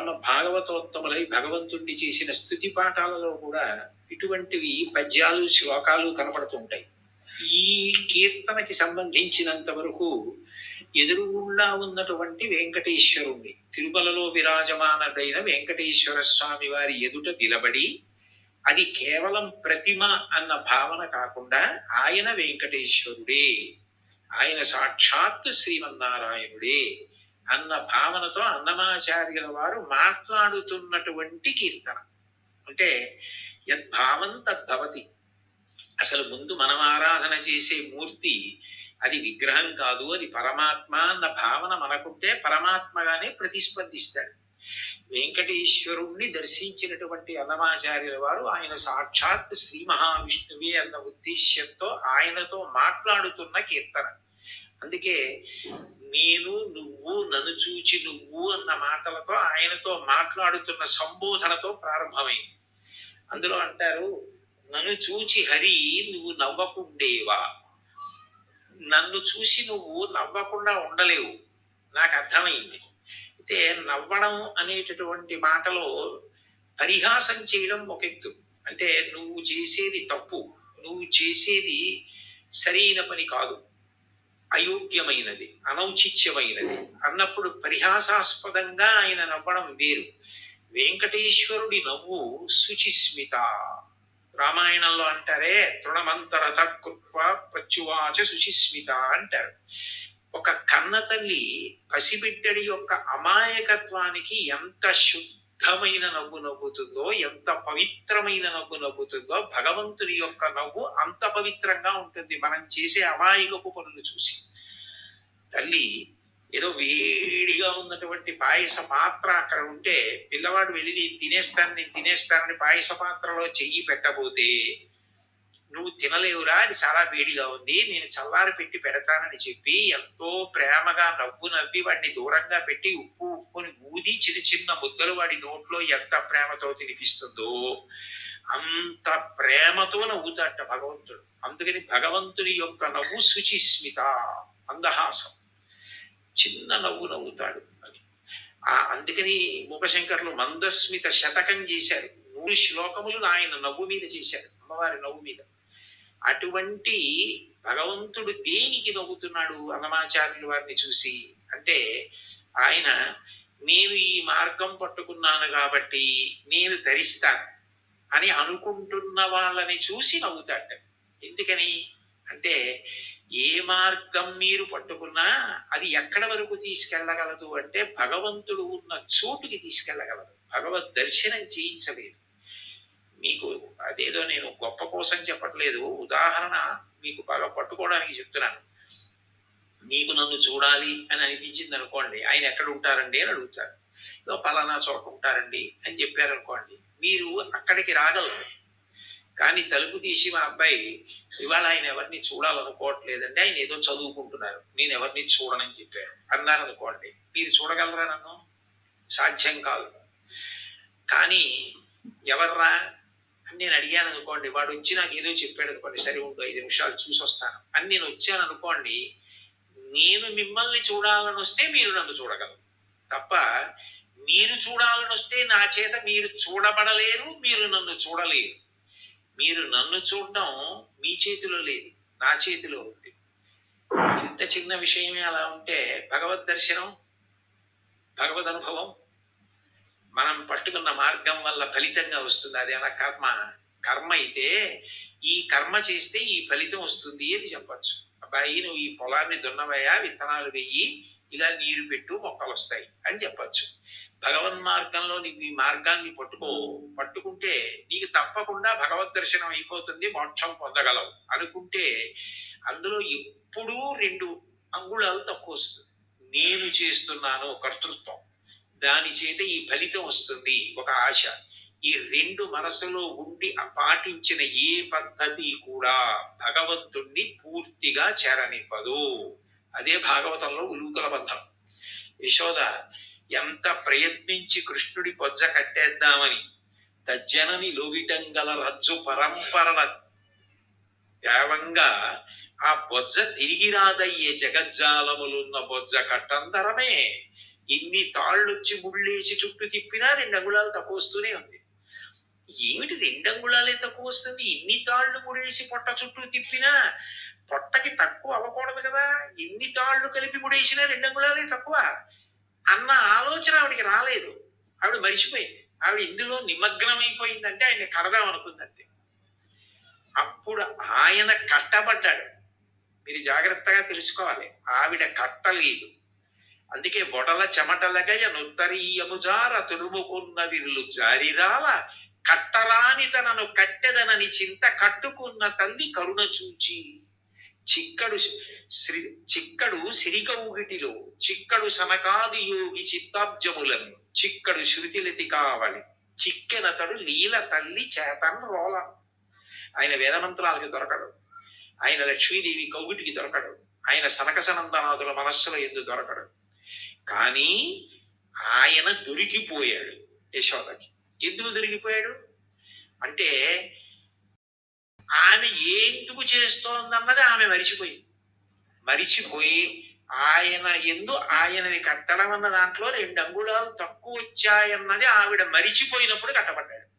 పరమ భాగవతోత్తములై భగవంతుణ్ణి చేసిన స్థుతి పాఠాలలో కూడా ఇటువంటివి పద్యాలు శ్లోకాలు కనపడుతుంటాయి. ఈ కీర్తనకి సంబంధించినంత వరకు ఎదురుగుండా ఉన్నటువంటి వెంకటేశ్వరుణ్ణి తిరుమలలో విరాజమానుడైన వెంకటేశ్వర స్వామి వారి ఎదుట నిలబడి అది కేవలం ప్రతిమ అన్న భావన కాకుండా ఆయన వెంకటేశ్వరుడే ఆయన సాక్షాత్ శ్రీమన్నారాయణుడే. అన్న భావనతో అన్నమాచార్యుల వారు మాట్లాడుతున్నటువంటి కీర్తన. అంటే యద్భావం తద్భవతి అసలు ముందు మనం ఆరాధన చేసే మూర్తి అది విగ్రహం కాదు అది పరమాత్మ అన్న భావన మనకుంటే పరమాత్మగానే ప్రతిస్పందిస్తాడు. వెంకటేశ్వరుణ్ణి దర్శించినటువంటి అన్నమాచార్యుల వారు ఆయన సాక్షాత్ శ్రీ మహావిష్ణువే అన్న ఉద్దేశ్యంతో ఆయనతో మాట్లాడుతున్న కీర్తన. అందుకే నేను నువ్వు నన్ను చూచి నువ్వు అన్న మాటలతో ఆయనతో మాట్లాడుతున్న సంబోధనతో ప్రారంభమైంది. అందులో అంటారు నన్ను చూచి హరి నువ్వు నవ్వకుండేవా? నన్ను చూసి నువ్వు నవ్వకుండా ఉండలేవు. నాకు అర్థమైంది. అయితే నవ్వడం అనేటటువంటి మాటలో పరిహాసం చేయడం ఒక ఎత్తు. అంటే నువ్వు చేసేది తప్పు నువ్వు చేసేది సరైన పని కాదు. అయోగ్యమైనది అనౌచిత్యమైనది అన్నప్పుడు పరిహాసాస్పదంగా ఆయన నవ్వడం వేరు. వెంకటేశ్వరుడి నవ్వు శుచిస్మిత. రామాయణంలో అంటారే తృణమంతరత కృత్వ ప్రత్యువాచ శుచిస్మిత అంటారు. ఒక కన్న తల్లి పసిబిడ్డడి యొక్క అమాయకత్వానికి ఎంత శుద్ధమైన నవ్వు నవ్వుతుందో ఎంత పవిత్రమైన నవ్వు నవ్వుతుందో భగవంతుడి యొక్క నవ్వు అంత పవిత్రంగా ఉంటుంది. మనం చేసే అమాయకపు పనులు చూసి. తల్లి ఏదో వేడిగా ఉన్నటువంటి పాయస పాత్ర అక్కడ ఉంటే పిల్లవాడు వెళ్ళి తినేస్తాను నేను తినేస్తానని పాయస పాత్రలో చెయ్యి పెట్టబోతే నువ్వు తినలేవురా అది చాలా వేడిగా ఉంది నేను చల్లారి పెట్టి పెడతానని చెప్పి ఎంతో ప్రేమగా నవ్వు నవ్వి వాడిని దూరంగా పెట్టి ఉప్పు ఉప్పుని ఊది చిన్న చిన్న ముద్దలు వాడి నోట్లో ఎంత ప్రేమతో తినిపిస్తుందో అంత ప్రేమతో నవ్వుతాట భగవంతుడు. అందుకని భగవంతుని యొక్క నవ్వు శుచిస్మిత అందహాసం చిన్న నవ్వు నవ్వుతాడు అని ఆ అందుకని ఉపశంకర్లు మందస్మిత శతకం చేశారు. నూరు శ్లోకములు ఆయన నవ్వు మీద చేశారు అమ్మవారి నవ్వు మీద. అటువంటి భగవంతుడు దేనికి నవ్వుతున్నాడు అన్నమాచార్యుల వారిని చూసి? అంటే ఆయన నేను ఈ మార్గం పట్టుకున్నాను కాబట్టి నేను ధరిస్తాను అని అనుకుంటున్న వాళ్ళని చూసి నవ్వుతాడు ఎందుకని? అంటే ఏ మార్గం మీరు పట్టుకున్నా అది ఎక్కడ వరకు తీసుకెళ్ళగలదు అంటే భగవంతుడు ఉన్న చోటుకి తీసుకెళ్ళగలదు భగవద్ దర్శనం చేయించలేదు. మీకు అదేదో నేను గొప్ప కోసం చెప్పట్లేదు. ఉదాహరణ మీకు బాగా పట్టుకోవడానికి చెప్తున్నాను. మీకు నన్ను చూడాలి అని అనిపించింది అనుకోండి ఆయన ఎక్కడ ఉంటారండి అని అడుగుతారు. ఏదో పలానా చోట ఉంటారండి అని చెప్పారు అనుకోండి మీరు అక్కడికి రాగలరు. కానీ తలుపు తీసి మా అబ్బాయి ఇవాళ ఆయన ఎవరిని చూడాలనుకోవట్లేదండి ఆయన ఏదో చదువుకుంటున్నారు నేను ఎవరిని చూడనని చెప్పారు. అన్నారు అనుకోండి మీరు చూడగలరా నన్ను? సాధ్యం కాదు. కానీ ఎవర్రా? అని నేను అడిగాను అనుకోండి వాడు వచ్చి నాకు ఏదో చెప్పాడు అనుకోండి సరే ఉండు ఐదు నిమిషాలు చూసి వస్తాను. అని నేను వచ్చాను అనుకోండి నేను మిమ్మల్ని చూడాలని వస్తే మీరు నన్ను చూడగలరు. తప్ప మీరు చూడాలని వస్తే నా చేత మీరు చూడబడలేరు మీరు నన్ను చూడలేరు. మీరు నన్ను చూడడం మీ చేతిలో లేదు నా చేతిలో ఉంది. ఇంత చిన్న విషయమే అలా ఉంటే భగవద్ దర్శనం భగవద్ అనుభవం మనం పట్టుకున్న మార్గం వల్ల ఫలితంగా వస్తుంది. అది అలా కర్మ కర్మ అయితే ఈ కర్మ చేస్తే ఈ ఫలితం వస్తుంది అని చెప్పచ్చు. అబ్బాయి నువ్వు ఈ పొలాన్ని దున్నవయ్యా విత్తనాలు వెయ్యి ఇలా నీరు పెట్టు మొక్కలు వస్తాయి అని చెప్పచ్చు. భగవన్ మార్గంలో నీకు ఈ మార్గాన్ని పట్టుకో పట్టుకుంటే నీకు తప్పకుండా భగవద్ దర్శనం అయిపోతుంది మోక్షం పొందగలవు అనుకుంటే అందులో ఎప్పుడూ రెండు అంగుళాలు తక్కువ వస్తుంది. నేను చేస్తున్నాను కర్తృత్వం. దాని చేత ఈ ఫలితం వస్తుంది ఒక ఆశ. ఈ రెండు మనసులో ఉండి పాటించిన ఏ పద్ధతి కూడా భగవంతుణ్ణి పూర్తిగా చేరనివ్వదు. అదే భాగవతంలో ఉలుకల బంధం. యశోద ఎంత ప్రయత్నించి కృష్ణుడి పొజ్జ కట్టేద్దామని తజ్జనని లోవిటం గల రజ్జు పరంపరల తేవంగా ఆ బొజ్జ తిరిగి రాదయ్యే జగజ్జాలములున్న బొజ్జ కట్టంతరమే ఇన్ని తాళ్ళొచ్చి ముళ్ళేసి చుట్టూ తిప్పినా రెండు అంగుళాలు తక్కువ వస్తూనే ఉంది. ఏమిటి రెండు అంగుళాలే తక్కువ వస్తుంది? ఎన్ని తాళ్ళు ముడేసి పొట్ట చుట్టూ తిప్పినా పొట్టకి తక్కువ అవ్వకూడదు కదా? ఎన్ని తాళ్ళు కలిపి ముడేసినా రెండు అంగుళాలే తక్కువ. అన్న ఆలోచన ఆవిడికి రాలేదు. ఆవిడ మరిచిపోయింది. ఆవిడ ఇందులో నిమగ్నమైపోయిందంటే ఆయన కడదాం అనుకుంది అంతే అప్పుడు ఆయన కట్టబడ్డాడు. మీరు జాగ్రత్తగా తెలుసుకోవాలి. ఆవిడ కట్టలేదు. అందుకే బొడల చెమటలగయ నుత్తరీయముజార తురుముకున్న విరులు జారిరాల కట్టరాని తనను కట్టెదనని చింత కట్టుకున్న తల్లి కరుణ చూచి చిక్కడు శ్రీ చిక్కడు సిరికౌగిటిలో చిక్కడు సనకాది యోగి చిత్తాబ్జములను చిక్కడు శృతిలతి కావలి చిక్కెనతడు లీల తల్లి చేతన్ రోల. ఆయన వేదమంత్రాలకి దొరకడు. ఆయన లక్ష్మీదేవి కౌగిటికి దొరకడు. ఆయన సనకసనందనాథుల మనస్సులో ఎందు దొరకడు. కానీ ఆయన దొరికిపోయాడు యశోదకి ఎందుకు దొరికిపోయాడు? అంటే ఆమె ఎందుకు చేస్తోందన్నది ఆమె మరిచిపోయి. మరిచిపోయి ఆయన ఎందు ఆయనని కట్టడం అన్న దాంట్లో రెండు అంగుళాలు తక్కువ వచ్చాయన్నది ఆవిడ మరిచిపోయినప్పుడు కట్టబడ్డాడు.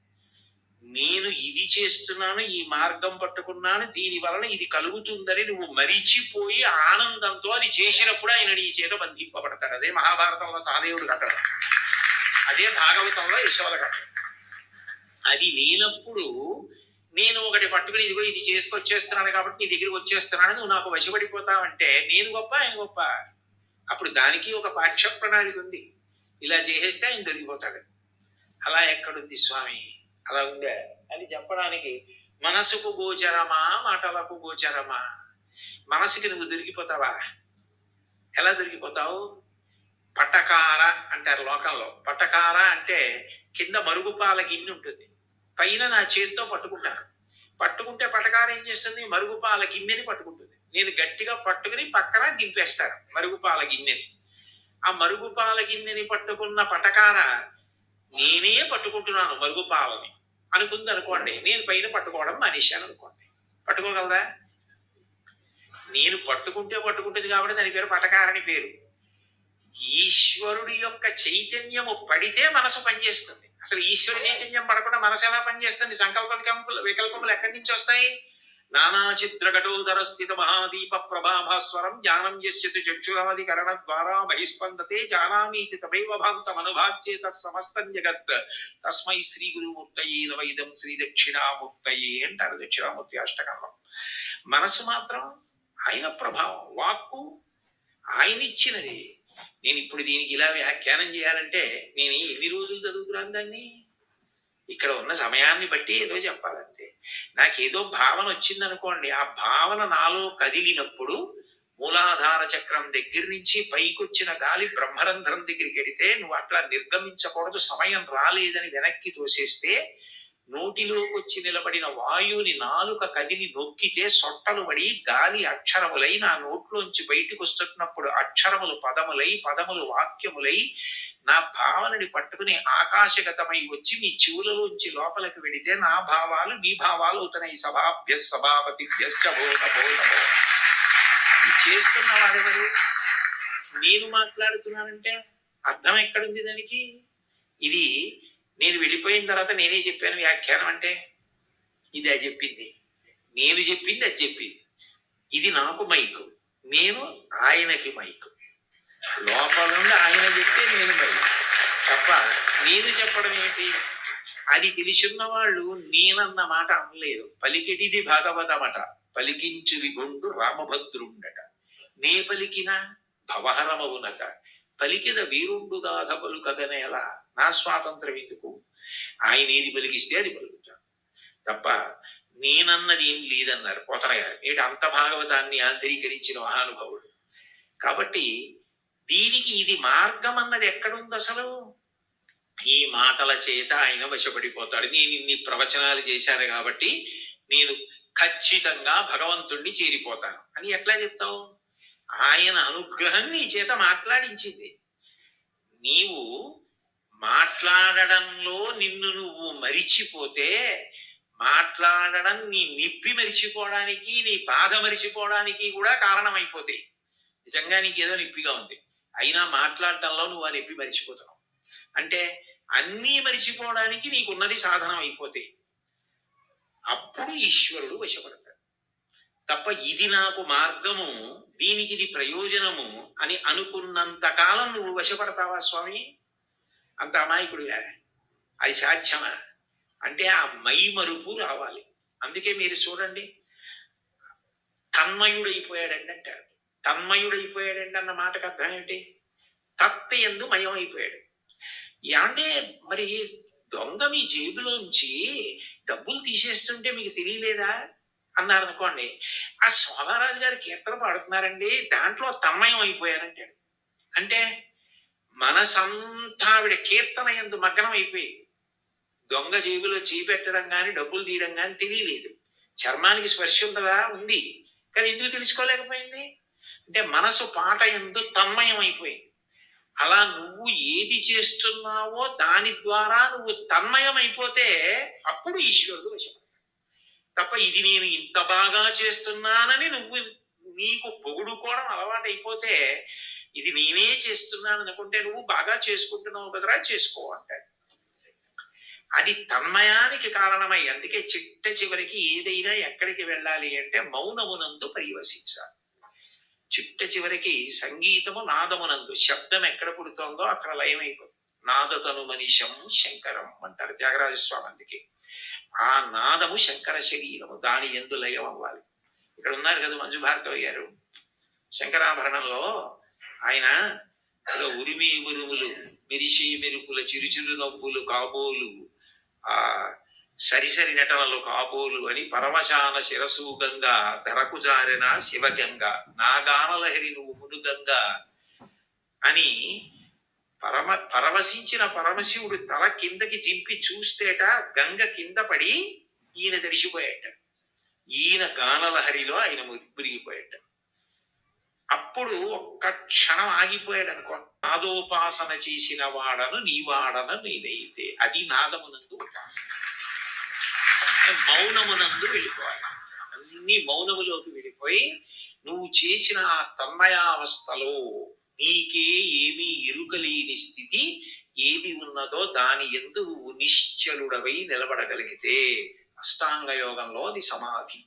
నేను ఇది చేస్తున్నాను ఈ మార్గం పట్టుకున్నాను దీని వలన ఇది కలుగుతుందని నువ్వు మరిచిపోయి ఆనందంతో అది చేసినప్పుడు ఆయన నీ చేత బంధింపబడతాడు. అదే మహాభారతంలో సహదేవుడు కట్టడం అదే భాగవతంలో యశోద కట్టడం అది లేనప్పుడు నేను ఒకటి పట్టుకుని ఇదిగో ఇది చేసుకొచ్చేస్తున్నాను కాబట్టి నీ దగ్గరికి వచ్చేస్తున్నాను నువ్వు నాకు వశపడిపోతావంటే నేను గొప్ప ఆయన గొప్ప. అప్పుడు దానికి ఒక పాఠ్య ప్రణాళిక ఉంది. ఇలా చేసేస్తే ఆయన దొరికిపోతాడు అలా ఎక్కడుంది స్వామి? అలా ఉండే. అని చెప్పడానికి మనసుకు గోచరమా మాటలకు గోచరమా? మనసుకి నువ్వు దొరికిపోతావా? ఎలా దొరికిపోతావు? పట్టకార అంటారు లోకంలో. పట్టకార అంటే కింద మరుగుపాల గిన్నె ఉంటుంది. పైన నా చేతితో పట్టుకుంటాను. పట్టుకుంటే పటకార ఏం చేస్తుంది? మరుగుపాల గిన్నెని పట్టుకుంటుంది. నేను గట్టిగా పట్టుకుని పక్కన దింపేస్తాను మరుగుపాల గిన్నెని. ఆ మరుగుపాల గిన్నెని పట్టుకున్న పటకార నేనే పట్టుకుంటున్నాను మరుగుపాలని అనుకుంది అనుకోండి. నేను పైన పట్టుకోవడం మానేశాను అనుకోండి. పట్టుకోగలదా నేను పట్టుకుంటే పట్టుకుంటుంది కాబట్టి దాని పేరు పటకారని పేరు. ఈశ్వరుడి యొక్క చైతన్యము పడితే మనసు పనిచేస్తుంది. అసలు ఈశ్వరు చైతన్యం పడకుండా మనసు ఎలా పనిచేస్తుంది? సంకల్ప వికల్పములు ఎక్కడి నుంచి వస్తాయి? నానా స్థిత మహాదీప ప్రభాభాస్వరం జ్ఞానం యశ్యతు చక్షురాధికరణ ద్వారా బహిస్పందతే జానామీతి తమైవ భాంతం అనుభాజ్యేత సమస్తం జగత్ తస్మై శ్రీ గురుమూర్తయే నవైదం శ్రీ దక్షిణామూర్తయే అంటారు దక్షిణామూర్తి అష్టకంలో మనసు మాత్రం ఆయన ప్రభావం వాక్కు ఆయన ఇచ్చినది నేను ఇప్పుడు దీనికి ఇలా వ్యాఖ్యానం చేయాలంటే నేను ఎన్ని రోజులు చదువుతున్నాను దాన్ని? ఇక్కడ ఉన్న సమయాన్ని బట్టి ఏదో చెప్పాలని నాకేదో భావన వచ్చిందనుకోండి ఆ భావన నాలో కదిలినప్పుడు మూలాధార చక్రం దగ్గర నుంచి పైకొచ్చిన గాలి బ్రహ్మరంధ్రం దగ్గరికి వెడితే నువ్వు అట్లా నిర్గమించకూడదు సమయం రాలేదని వెనక్కి తోసేస్తే నోటిలోకి వచ్చి నిలబడిన వాయువుని నాలుక కదిలి నొక్కితే సొట్టలు పడి గాలి అక్షరములై నా నోట్లోంచి బయటకు వస్తున్నప్పుడు అక్షరములు పదములై పదములు వాక్యములై నా భావనని పట్టుకుని ఆకాశగతమై వచ్చి మీ చెవులలోంచి లోపలికి వెడితే నా భావాలు మీ భావాలు అవుతున్నాయి. సభాభ్య సభాపతి బోధ బోధ. ఇది చేస్తున్న వాడెవరు? నేను మాట్లాడుతున్నానంటే అర్థం ఎక్కడుంది దానికి? ఇది నేను వెళ్ళిపోయిన తర్వాత నేనే చెప్పాను వ్యాఖ్యానం అంటే ఇది అది చెప్పింది. నేను చెప్పింది అది చెప్పింది. ఇది నాకు మైకు. నేను ఆయనకి మైకు. లోపల నుండి ఆయన చెప్తే నేను మైకు. తప్ప నేను చెప్పడం ఏంటి? అది తెలుసున్న వాళ్ళు నేనన్న మాట అనలేదు. పలికిటిది భాగవతమట పలికించు విగుండు రామభద్రుండట. నే పలికిన భవహరమవునట. పలికిన వీరుండు గాథ పలుకగనేలా నా స్వాతంత్రం ఎందుకు? ఆయన ఏది పలికిస్తే అది పలుకుతాను తప్ప నేనన్నది ఏం లేదన్నారు. పోతనయ్య నేటి అంత భాగవతాన్ని ఆంతరీకరించిన మహానుభావుడు. కాబట్టి దీనికి ఇది మార్గం అన్నది ఎక్కడుంది అసలు? ఈ మాటల చేత ఆయన వశపడిపోతాడు. నేను ఇన్ని ప్రవచనాలు చేశాను కాబట్టి నేను ఖచ్చితంగా భగవంతుణ్ణి చేరిపోతాను. అని ఎట్లా చెప్తావు? ఆయన అనుగ్రహం నీ చేత మాట్లాడించింది. నీవు మాట్లాడడంలో నిన్ను నువ్వు మరిచిపోతే మాట్లాడడం నీ నిప్పి మరిచిపోవడానికి నీ బాధ మరిచిపోవడానికి కూడా కారణమైపోతాయి. నిజంగా నీకు ఏదో నిప్పిగా ఉంది. అయినా మాట్లాడటంలో నువ్వు ఆ నొప్పి మరిచిపోతున్నావు. అంటే అన్నీ మరిచిపోవడానికి నీకున్నది సాధనం అయిపోతాయి అప్పుడు ఈశ్వరుడు వశపడతాడు. తప్ప ఇది నాకు మార్గము దీనికి ఇది ప్రయోజనము అని అనుకున్నంత కాలం నువ్వు వశపడతావా స్వామి? అంత అమాయకుడిగా అది సాధ్యమా? అంటే ఆ మై మరుపు రావాలి. అందుకే మీరు చూడండి. తన్మయుడైపోయాడండి అంటారు తన్మయుడైపోయాడండి అన్న మాటకు అర్థం ఏంటి? తత్త ఎందు మయం అయిపోయాడు అంటే మరి దొంగ మీ జేబులోంచి డబ్బులు తీసేస్తుంటే మీకు తెలియలేదా? అన్నారు అనుకోండి. ఆ సోమారాజు గారి కీర్తన పాడుతున్నారండి. దాంట్లో తన్మయం అయిపోయారంటాడు అంటే మనసంతా ఆవిడ కీర్తన ఎందు మగ్నం అయిపోయింది. దొంగ జేబులో చేయి పెట్టడం కానీ డబ్బులు తీయడం కానీ తెలియలేదు. చర్మానికి స్పర్శ ఉందా? ఉంది. కానీ ఎందుకు తెలుసుకోలేకపోయింది? అంటే మనసు పాట ఎందు తన్మయం అయిపోయింది. అలా నువ్వు ఏది చేస్తున్నావో దాని ద్వారా నువ్వు తన్మయం అయిపోతే అప్పుడు ఈశ్వరుడు వశపడతాడు. తప్ప ఇది నేను ఇంత బాగా చేస్తున్నానని నువ్వు నీకు పొగుడుకోవడం అలవాటైపోతే ఇది నేనే చేస్తున్నాను అనుకుంటే నువ్వు బాగా చేసుకుంటున్నావు కదరా చేసుకో అంటాడు. అది తన్మయానికి కారణమై అందుకే చిట్ట చివరికి ఏదైనా ఎక్కడికి వెళ్ళాలి అంటే మౌనమునందు పరివసించాలి చిట్ట చివరికి సంగీతము నాదమునందు శబ్దం ఎక్కడ పుడుతోందో అక్కడ లయమైపోతుంది. నాదతను మనిషం శంకరం అంటారు త్యాగరాజ స్వామి అందుకే. ఆ నాదము శంకర శరీరము దాని ఎందు లయం అవ్వాలి. ఇక్కడ ఉన్నారు కదా మంజు భార్గవ్ గారు. శంకరాభరణంలో ఆయన ఉరిమి ఉరుములు మిరిషి మెరుపుల చిరుచిరు నవ్వులు కాబోలు ఆ సరిసరి నటనలు కాబోలు అని పరమశాన శిరసు గంగా ధరకు జారిన శివగంగ నాగానలహరి నువ్వు మునుగంగ అని పరమ పరవశించిన పరమశివుడు తల కిందకి జింపి చూస్తేట గంగ కింద పడి ఈయన తడిసిపోయాట ఈయన గానలహరిలో ఆయన మురిగిపోయాట. అప్పుడు ఒక్క క్షణం ఆగిపోయాడు అనుకో నాదోపాసన చేసిన వాడను నీ వాడను నేనైతే. అది నాదమునందు ఉపాసన మౌనమునందు వెళ్ళిపోవాలి. అన్ని మౌనములోకి వెళ్ళిపోయి నువ్వు చేసిన ఆ తన్మయావస్థలో నీకే ఏమీ ఎరుకలేని స్థితి ఏది ఉన్నదో దాని ఎందు నిశ్చలుడవై నిలబడగలిగితే అష్టాంగ యోగంలో అది సమాధి.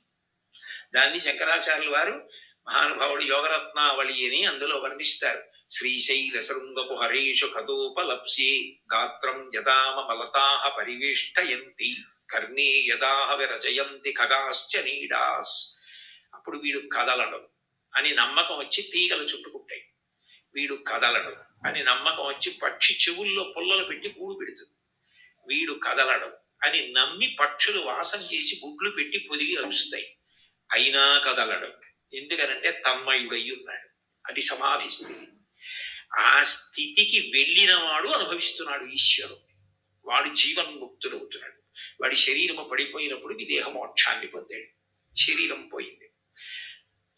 దాన్ని శంకరాచార్యులు వారు మహానుభావుడు యోగరత్నావళి అని అందులో వర్ణిస్తారు. శ్రీశైల శృంగపు హరేషు కదోపలప్స్యే గాత్రం యదామ మలతాహ పరివేష్టయంతి కర్ణే యదాహ విరచయంతి ఖగాశ్చ నీడాస్. అప్పుడు వీడు కదలడు అని నమ్మకం వచ్చి తీగలు చుట్టుకుంటాయి. వీడు కదలడు అని నమ్మకం వచ్చి పక్షి చెవుల్లో పుల్లలు పెట్టి గూడు పెడుతుంది. వీడు కదలడు అని నమ్మి పక్షులు వాసన చేసి గుడ్లు పెట్టి పొదిగి అరుస్తాయి. అయినా కదలడు. ఎందుకనంటే తన్మయుడై ఉన్నాడు అది సమాధి స్థితి ఆ స్థితికి వెళ్ళిన వాడు అనుభవిస్తున్నాడు ఈశ్వరుడు. వాడు జీవన్ముక్తుడవుతున్నాడు. వాడి శరీరము పడిపోయినప్పుడు విదేహ మోక్షాన్ని పొందాడు. శరీరం పోయింది.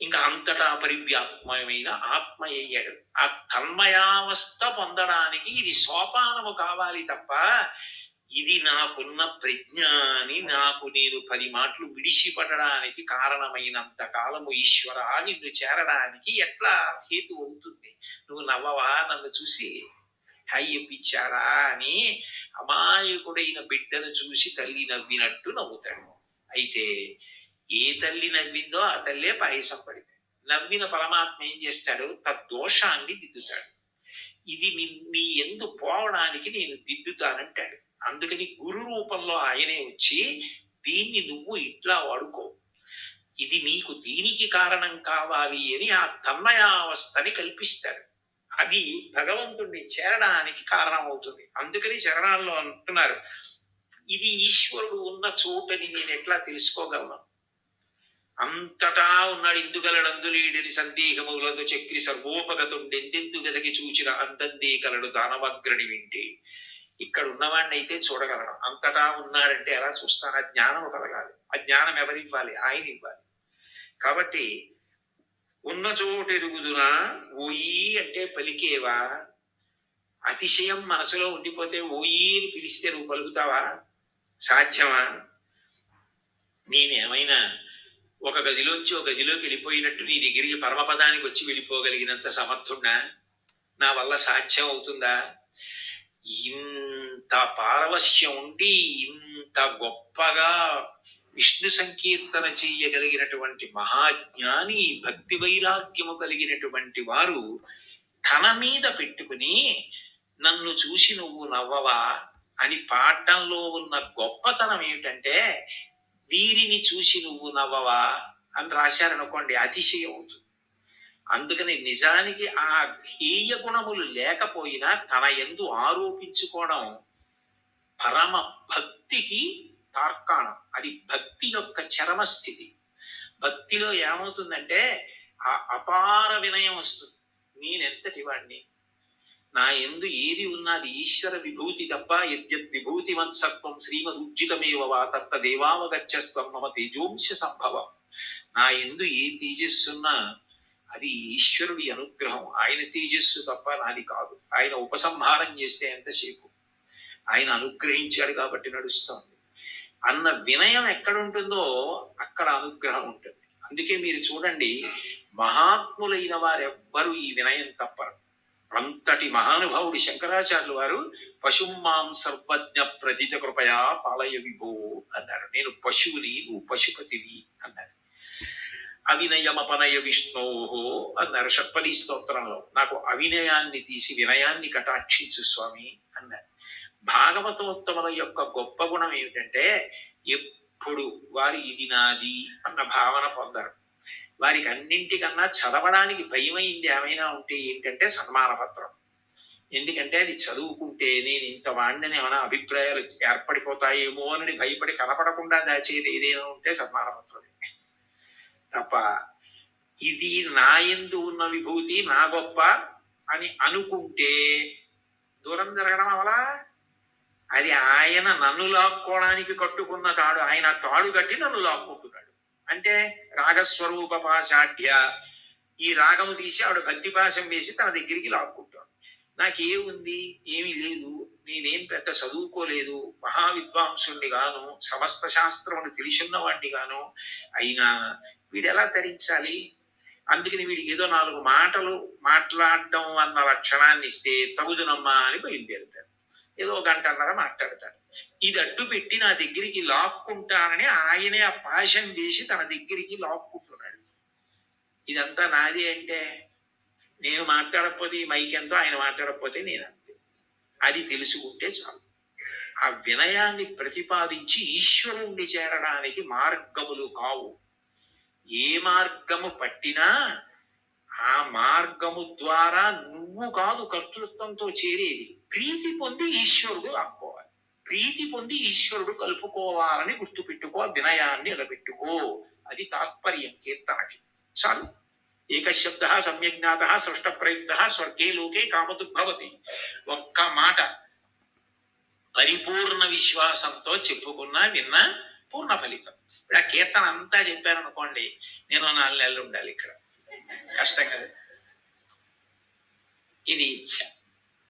ఇంకా అంతటా పరివ్యాత్మయమైన ఆత్మ అయ్యాడు ఆ తన్మయావస్థ పొందడానికి ఇది సోపానము కావాలి తప్ప ఇది నాకున్న ప్రజ్ఞ అని నాకు నేను పది మాటలు విడిచిపడడానికి కారణమైనంత కాలము ఈశ్వర నిన్ను చేరడానికి ఎట్లా హేతు అవుతుంది నువ్వు నవ్వవా? నన్ను చూసి హయ్యప్పించారా అని అమాయకుడైన బిడ్డను చూసి తల్లి నవ్వినట్టు నవ్వుతాడు. అయితే ఏ తల్లి నవ్విందో ఆ తల్లే పాయసం పడింది నవ్విన పరమాత్మ ఏం చేస్తాడు? తద్దోషాన్ని దిద్దుతాడు. ఇది మీ నీ ఎందు పోవడానికి నేను దిద్దుతానంటాడు. అందుకని గురు రూపంలో ఆయనే వచ్చి దీన్ని నువ్వు ఇట్లా వాడుకో. ఇది నీకు దీనికి కారణం కావాలి అని ఆ తన్మయావస్థని కల్పిస్తాడు. అది భగవంతుణ్ణి చేరడానికి కారణం అవుతుంది అందుకని చరణాల్లో అంటున్నారు ఇది ఈశ్వరుడు ఉన్న చోటని నేను ఎట్లా తెలుసుకోగలను? అంతటా ఉన్నాడు ఇందుగలడందులేడిని సందేహములదు చక్రి సర్వోపగతుండెందెందు వెదకి చూచిన అంతందే కలడు దానవగ్రని వింటే. ఇక్కడ ఉన్నవాడిని అయితే చూడగలగడం అంతటా ఉన్నాడంటే ఎలా చూస్తాను ఆ జ్ఞానం కలగాలి. ఆ జ్ఞానం ఎవరివ్వాలి ఆయన ఇవ్వాలి. కాబట్టి ఉన్న చోటు ఎరుగుదునా? ఓయి అంటే పలికేవా? అతిశయం మనసులో ఉండిపోతే ఓయి అని పిలిస్తే నువ్వు పలుకుతావా? సాధ్యమా? నేనేమైనా ఒక గదిలోంచి ఒక గదిలోకి వెళ్ళిపోయినట్టు నీ దగ్గరికి పరమపదానికి వచ్చి వెళ్ళిపోగలిగినంత సమర్థుడా నా వల్ల సాధ్యం అవుతుందా? ఇంత పారవశ్యం ఉండి ఇంత గొప్పగా విష్ణు సంకీర్తన చెయ్యగలిగినటువంటి మహాజ్ఞాని భక్తి వైరాగ్యము కలిగినటువంటి వారు తన మీద పెట్టుకుని నన్ను చూసి నువ్వు నవ్వవా? అని పాడడంలో ఉన్న గొప్పతనం ఏమిటంటే వీరిని చూసి నువ్వు నవ్వవా? అని రాశారనుకోండి అతిశయం అవుతుంది. అందుకని నిజానికి ఆ హీయ గుణములు లేకపోయినా తన ఎందు ఆరోపించుకోవడం పరమ భక్తికి తార్కాణం. అది భక్తి యొక్క చరమ స్థితి భక్తిలో ఏమవుతుందంటే ఆ అపార వినయం వస్తుంది. నేనెంతటి వాడిని నా ఎందు ఏది ఉన్నది ఈశ్వర విభూతి తప్ప యద్యద్ విభూతి మత్సత్వం శ్రీమదుజ్జితమేవ వా తత్త దేవావగచ్చస్వం మమ తేజోంశ సంభవం. నా ఎందు ఏ తేజస్సున్నా అది ఈశ్వరుడి అనుగ్రహం. ఆయన తేజస్సు తప్ప నాది కాదు. ఆయన ఉపసంహారం చేస్తే ఎంతసేపు? ఆయన అనుగ్రహించాడు కాబట్టి నడుస్తోంది అన్న వినయం ఎక్కడ ఉంటుందో అక్కడ అనుగ్రహం ఉంటుంది. అందుకే మీరు చూడండి మహాత్ములైన వారెవ్వరూ ఈ వినయం తప్పరు. అంతటి మహానుభావుడు శంకరాచార్యులు వారు పశుమాం సర్వజ్ఞ ప్రతిత కృపయా పాలయ విభో అన్నారు. నేను పశువుని నువ్వు పశుపతివి అన్నారు. అవినయమపనయ విష్ణోహో అన్నారు. షట్పది స్తోత్రంలో నాకు అవినయాన్ని తీసి వినయాన్ని కటాక్షించు స్వామి అన్నారు. భాగవతోత్తముల యొక్క గొప్ప గుణం ఏమిటంటే ఎప్పుడు వారు ఇది నాది అన్న భావన పొందరు. వారికి అన్నింటికన్నా చదవడానికి భయమైంది ఏమైనా ఉంటే ఏంటంటే సన్మాన పత్రం ఎందుకంటే అది చదువుకుంటే నేను ఇంత వాడిని ఏమైనా అభిప్రాయాలు ఏర్పడిపోతాయేమో అని భయపడి కనపడకుండా దాచేది ఏదైనా ఉంటే సన్మాన పత్రం తప్ప ఇది నా ఎందు ఉన్న విభూతి నా గొప్ప అని అనుకుంటే దూరం జరగడం అవలా? అది ఆయన నన్ను లాక్కోవడానికి కట్టుకున్న తాడు ఆయన తాడు కట్టి నన్ను లాక్కుంటున్నాడు. అంటే రాగస్వరూప పాశాఢ్య ఈ రాగము తీసి ఆవిడ భక్తి వేసి తన దగ్గరికి లాక్కుంటాడు. నాకేముంది? ఏమీ లేదు. నేనేం పెద్ద చదువుకోలేదు. మహావిద్వాంసుండి గాను సమస్త శాస్త్రమును తెలిసున్న వాడిని గాను అయినా వీడు ఎలా ధరించాలి? అందుకని వీడు ఏదో నాలుగు మాటలు మాట్లాడడం అన్న లక్షణాన్ని ఇస్తే తగుదునమ్మా అని బయలుదేరుతాడు. ఏదో గంటన్నర మాట్లాడతాడు. ఇది అడ్డు పెట్టి నా దగ్గరికి లాక్కుంటానని ఆయనే ఆ పాశం వేసి తన దగ్గరికి లాక్కుంటున్నాడు. ఇదంతా నాది అంటే నేను మాట్లాడకపోతే ఈ మైక్ ఎంతో ఆయన మాట్లాడకపోతే నేను అంతే. అది తెలుసుకుంటే చాలు. ఆ వినయాన్ని ప్రతిపాదించి ఈశ్వరుణ్ణి చేరడానికి మార్గములు కావు. ఏ మార్గము పట్టినా ఆ మార్గము ద్వారా నువ్వు కాదు కర్తృత్వంతో చేరేది. ప్రీతి పొంది ఈశ్వరుడు లాక్కోవాలి. ప్రీతి పొంది ఈశ్వరుడు కలుపుకోవాలని గుర్తుపెట్టుకో వినయాన్ని నిలబెట్టుకో. అది తాత్పర్యం కీర్తనకి. చాలు. ఏకశబ్ద సమ్యజ్ఞాత సృష్ట ప్రయుక్త స్వర్గే లోకే కామదుర్భవతి. ఒక్క మాట పరిపూర్ణ విశ్వాసంతో చెప్పుకున్నా విన్నా పూర్ణ ఫలితం ఇప్పుడు ఆ కీర్తన అంతా చెప్పారనుకోండి నేను నాలుగు నెలలు ఉండాలి ఇక్కడ. కష్టం కదా. ఇది ఇచ్చ.